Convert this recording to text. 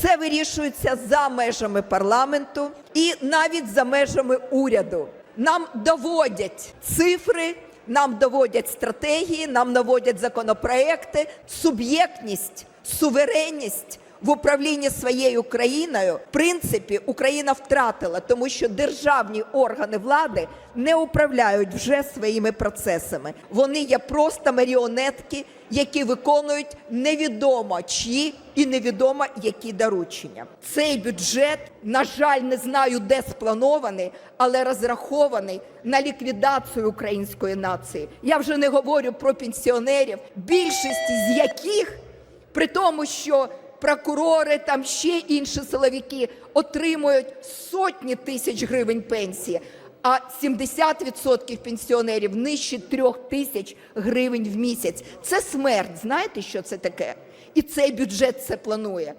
Все вирішується за межами парламенту і навіть за межами уряду. Нам доводять цифри, нам доводять стратегії, нам наводять законопроекти, суб'єктність, суверенність в управлінні своєю країною. В принципі, Україна втратила, тому що державні органи влади не управляють вже своїми процесами. Вони є просто маріонетки, які виконують невідомо чиї і невідомо які доручення. Цей бюджет, на жаль, не знаю, де спланований, але розрахований на ліквідацію української нації. Я вже не говорю про пенсіонерів, більшість з яких при тому, що прокурори, там ще інші силовики отримують сотні тисяч гривень пенсії, а 70% пенсіонерів нижче трьох тисяч гривень в місяць. Це смерть. Знаєте, що це таке? І цей бюджет це планує.